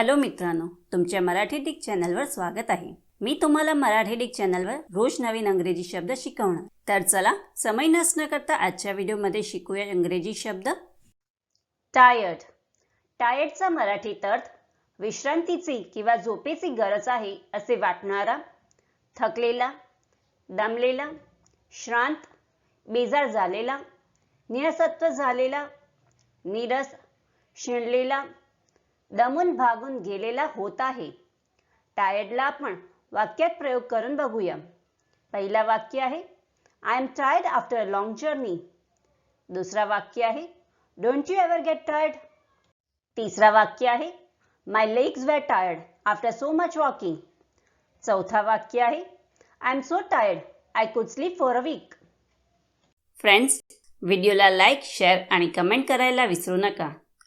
Hello मित्रांनो तुमच्या Marathi Dick चॅनलवर स्वागत आहे. मी तुम्हाला मराठी डिक चॅनलवर रोज नवीन अंग्रेजी शब्द शिकवणार. तर चला समय नसणं करता आजच्या व्हिडिओमध्ये शिकूया इंग्रजी शब्द. टायर्ड टायर्डचा मराठीत अर्थ विश्रांतीची किंवा झोपेची गरज आहे असे वाटणारा थकलेला दमलेला श्रांत बेजार झालेला निरसत्व झालेला निरस शिणलेला दमून भागून गेलेला होत आहे. टायर्डला आपण वाक्यात प्रयोग करून बघूया. पहिला वाक्य आहे I am tired after a long journey दुसरा वाक्य आहे don't you ever get tired तिसरा वाक्य आहे my legs were tired after so much walking चौथा वाक्य आहे I am so tired I could sleep for a week friends व्हिडिओला लाईक शेअर आणि कमेंट करायला विसरू नका.